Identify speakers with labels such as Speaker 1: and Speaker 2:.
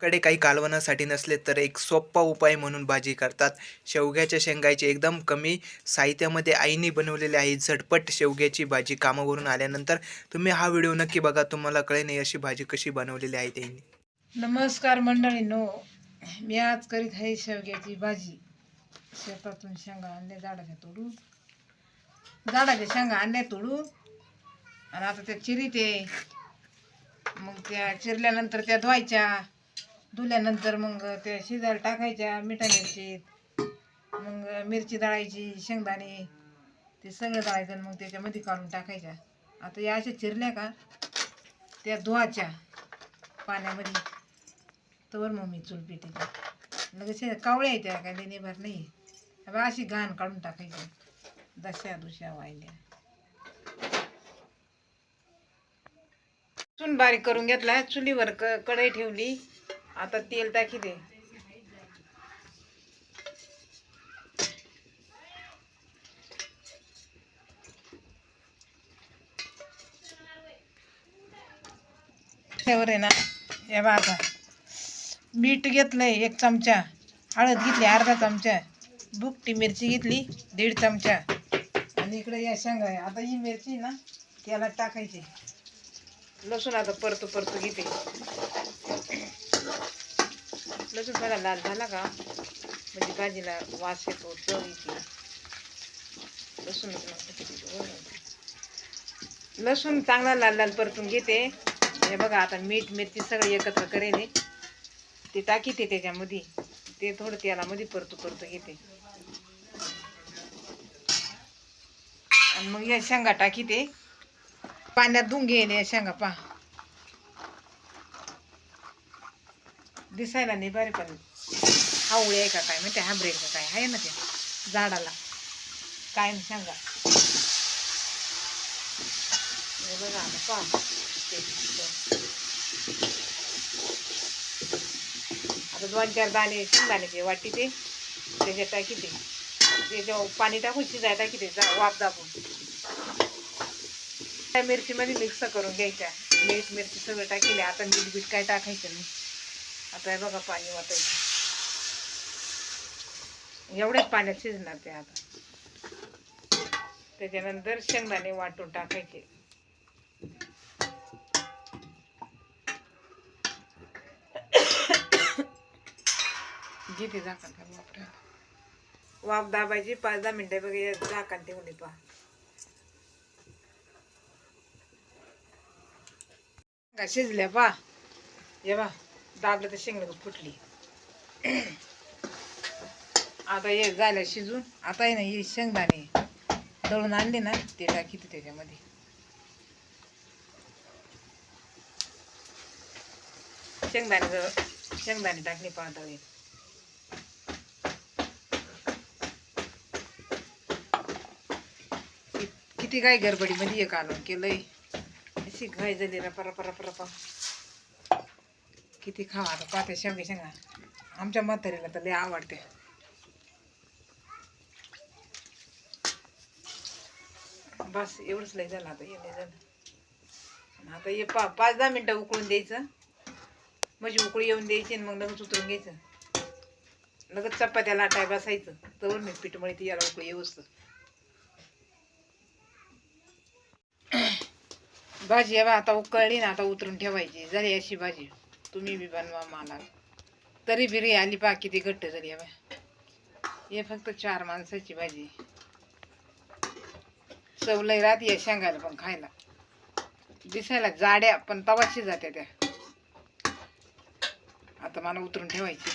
Speaker 1: कडे काही कालवणासाठी नसले तर एक सोप्पा उपाय म्हणून भाजी करतात. शेवग्याच्या शेंगायचे एकदम कमी साहित्यामध्ये आईने बनवलेले आहे. झटपट शेवग्याची भाजी कामावरून आल्यानंतर तुम्ही हा व्हिडिओ नक्की बघा. तुम्हाला कळे नाही अशी भाजी कशी बनवलेली आहे त्यांनी.
Speaker 2: नमस्कार मंडळींनो. मी आज करीत आहे शेवग्याची भाजी. शेतातून शेंगा आणल्या झाडाच्या तोडून. झाडाच्या शेंगा आणल्या तोडून. आणि आता त्या चिरीते मग त्या चिरल्यानंतर त्या धुवायच्या. धुल्यानंतर मग त्या शिजायला टाकायच्या मिठा मिरचीत मग मिरची दळायची शेंगदाणे ते सगळं दळायचं आणि मग त्याच्यामध्ये काढून टाकायच्या. आता या अशा चिरल्या का त्या धुवाच्या पाण्यामध्ये. तर मग मी चूल पेटीची. लगेच कावळ्या येत्या काय लेणीभर नाही. बा अशी घाण काढून टाकायची. दशा दुशा वाहिल्या चून बारीक करून घेतला चुलीवर क कढई ठेवली. आता तेल टाकी दे. आहे ना हे आता. मीठ घेतलंय एक चमचा हळद घेतली अर्धा चमचा बुकटी मिरची घेतली दीड चमचा. आणि इकडे या शेंगा आहे. आता ही मिरची ना त्याला टाकायची. लसूण आता परतो परतो घेते. लसूण थोडा लाल झाला का? म्हणजे भाजीला वास येतो चव येते. लसूण लसूण चांगला लाल लाल परतून घेते. हे बघा आता मीठ मिरची सगळं एकत्र करेल. ते टाकीते त्याच्यामध्ये. ते थोडं तेलामध्ये परतू परतू घेते. आणि मग या शेंगा टाकीते. पाण्यात धुवून घेईल या शेंगा पहा. दिसायला नाही बरे पण हावळे आहे का काय माहिती हाबरे का काय? आहे ना ते झाडाला. काय ना सांगा. बघा आता ते आता दोन चार दाणे शेंगदाण्याचे वाटी ते त्याच्यात टाकी ते. त्याच्यावर पाणी टाकून शिजाय टाकी ते जा- वाफ दाबून. त्या मिरचीमध्ये मिक्स करून घ्यायच्या. मीठ मिरची सगळं टाकेले. आता मीठ बीठ काय टाकायचं नाही. आता हे बघा पाणी वाटायचं एवढेच पाण्यात शिजणार ते आता. त्याच्यानंतर शेंगदाणे वाटून टाकायचे. घेते झाकण का वापरा वाफ दाबायची पाच दहा मिनिटं बघा झाकण ठेवून पहा. का शिजल्या पा ये बा दाबलं तर शेंगड फुटली. आता हे झालं शिजून. आता आहे ना हे शेंगदाणे दळून आणले ना ते टाकी त्याच्यामध्ये. शेंगदाणे जवळ शेंगदाणे टाकले पातळी किती काय गडबडीमध्ये एक आलो केलंय. अशी घाय झाली रपा रपा रपा रपा किती खावा आता पाते शेंगे शेंगा. आमच्या म्हातारीला तर लय आवडते. बस एवढंच लय झालं आता हे लय झालं. आता हे पा पाच दहा मिनटं उकळून द्यायचं. म्हणजे उकळी येऊन द्यायची आणि मग लगेच उतरून घ्यायचं. लगेच चपात्या लाटाय बसायचं. तर मी पीठ मळी ती याला उकळी येऊच भाजी बा आता उकळली ना आता उतरून ठेवायची. झाली अशी भाजी. तुम्ही बी बनवा मला. तरी बिरी आली पा किती घट्ट झाली आहे बा हे फक्त चार माणसाची भाजी. सवलई राहते या शेंगायला पण खायला. दिसायला जाड्या पण तवाशी जात्या त्या. आता मला उतरून ठेवायची.